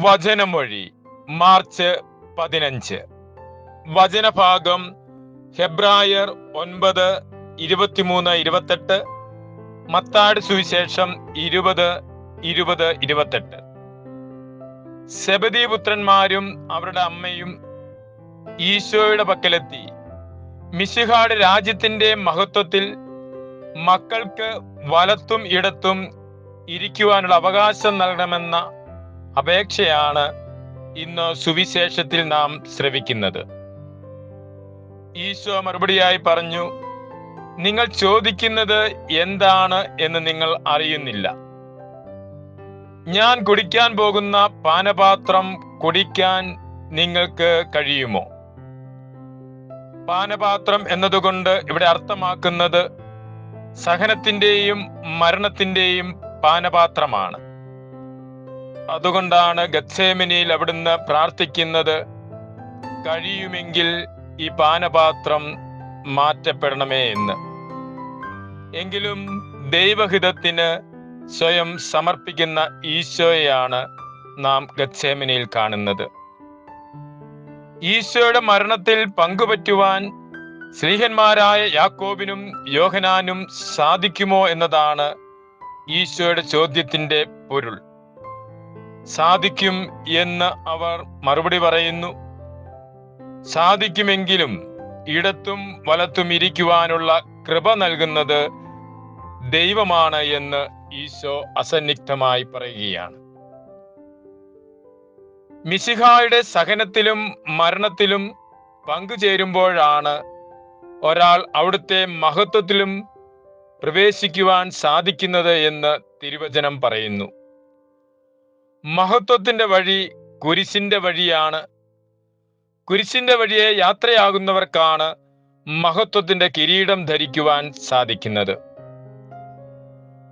വചനമൊഴി March പതിനഞ്ച്. വചനഭാഗം ഹെബ്രായർ ഒൻപത് ഇരുപത്തിമൂന്ന് ഇരുപത്തെട്ട്. മത്താട് സുവിശേഷം ഇരുപത് ഇരുപത് ഇരുപത്തെട്ട്. പുത്രന്മാരും അവരുടെ അമ്മയും ഈശോയുടെ പക്കലെത്തി. മിശിഹാട് രാജ്യത്തിന്റെ മഹത്വത്തിൽ മക്കൾക്ക് വലത്തും ഇടത്തും ഇരിക്കുവാനുള്ള അവകാശം നൽകണമെന്ന അപേക്ഷയാണ് ഇന്ന് സുവിശേഷത്തിൽ നാം ശ്രവിക്കുന്നത്. ഈശോ മറുപടിയായി പറഞ്ഞു നിങ്ങൾ ചോദിക്കുന്നത് എന്താണ് എന്ന് നിങ്ങൾ അറിയുന്നില്ല. ഞാൻ കുടിക്കാൻ പോകുന്ന പാനപാത്രം കുടിക്കാൻ നിങ്ങൾക്ക് കഴിയുമോ? പാനപാത്രം എന്നതുകൊണ്ട് ഇവിടെ അർത്ഥമാക്കുന്നത് സഹനത്തിന്റെയും മരണത്തിന്റെയും പാനപാത്രമാണ്. അതുകൊണ്ടാണ് ഗത്സേമിനിയിൽ അവിടുന്ന് പ്രാർത്ഥിക്കുന്നത് കഴിയുമെങ്കിൽ ഈ പാനപാത്രം മാറ്റപ്പെടണമേ എന്ന്. എങ്കിലും ദൈവഹിതത്തിന് സ്വയം സമർപ്പിക്കുന്ന ഈശോയെയാണ് നാം ഗത്സേമിനിയിൽ കാണുന്നത്. ഈശോയുടെ മരണത്തിൽ പങ്കുപറ്റുവാൻ സ്ത്രീഹന്മാരായ യാക്കോബിനും യോഹനാനും സാധിക്കുമോ എന്നതാണ് ഈശോയുടെ ചോദ്യത്തിന്റെ പൊരുൾ. സാധിക്കും എന്ന് അവർ മറുപടി പറയുന്നു. സാധിക്കുമെങ്കിലും ഇടത്തും വലത്തും ഇരിക്കുവാനുള്ള കൃപ നൽകുന്നത് ദൈവമാണ് എന്ന് ഈശോ അസന്നിഗ്ധമായി പറയുകയാണ്. മിശിഹായുടെ സഹനത്തിലും മരണത്തിലും പങ്കുചേരുമ്പോഴാണ് ഒരാൾ അവിടുത്തെ മഹത്വത്തിലും പ്രവേശിക്കുവാൻ സാധിക്കുന്നത് എന്ന് തിരുവചനം പറയുന്നു. മഹത്വത്തിന്റെ വഴി കുരിശിന്റെ വഴിയാണ്. കുരിശിന്റെ വഴിയെ യാത്രയാകുന്നവർക്കാണ് മഹത്വത്തിന്റെ കിരീടം ധരിക്കുവാൻ സാധിക്കുന്നത്.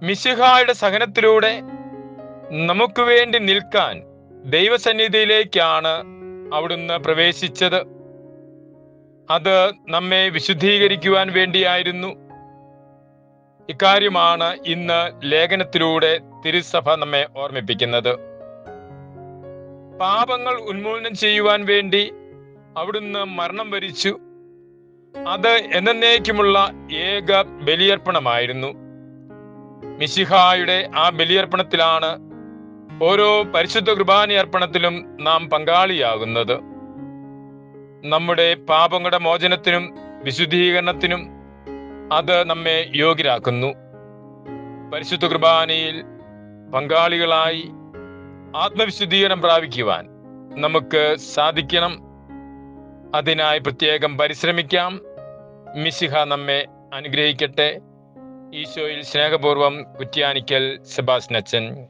മിശിഹായുടെ സഹനത്തിലൂടെ നമുക്ക് വേണ്ടി നിൽക്കാൻ ദൈവസന്നിധിയിലേക്കാണ് അവിടുന്ന് പ്രവേശിച്ചത്. അത് നമ്മെ വിശുദ്ധീകരിക്കുവാൻ വേണ്ടിയായിരുന്നു. ഇക്കാര്യമാണ് ഇന്ന് ലേഖനത്തിലൂടെ തിരുസഭ നമ്മെ ഓർമ്മിപ്പിക്കുന്നത്. പാപങ്ങൾ ഉന്മൂലനം ചെയ്യുവാൻ വേണ്ടി അവിടുന്ന് മരണം വരിച്ചു. അത് എന്നേക്കുമുള്ള ഏക ബലിയർപ്പണമായിരുന്നു. മിശിഹായുടെ ആ ബലിയർപ്പണത്തിലാണ് ഓരോ പരിശുദ്ധ കുർബാന അർപ്പണത്തിലും നാം പങ്കാളിയാകുന്നത്. നമ്മുടെ പാപങ്ങളുടെ മോചനത്തിനും വിശുദ്ധീകരണത്തിനും അത് നമ്മെ യോഗ്യരാക്കുന്നു. പരിശുദ്ധ കുർബാനയിൽ പങ്കാളികളായി ആത്മവിശുദ്ധീകരണം പ്രാപിക്കുവാൻ നമുക്ക് സാധിക്കണം. അതിനായി പ്രത്യേകം പരിശ്രമിക്കാം. മിശിഹ നമ്മെ അനുഗ്രഹിക്കട്ടെ. ഈശോയിൽ സ്നേഹപൂർവം കുറ്റ്യാനിക്കൽ സെബാസ്നച്ചൻ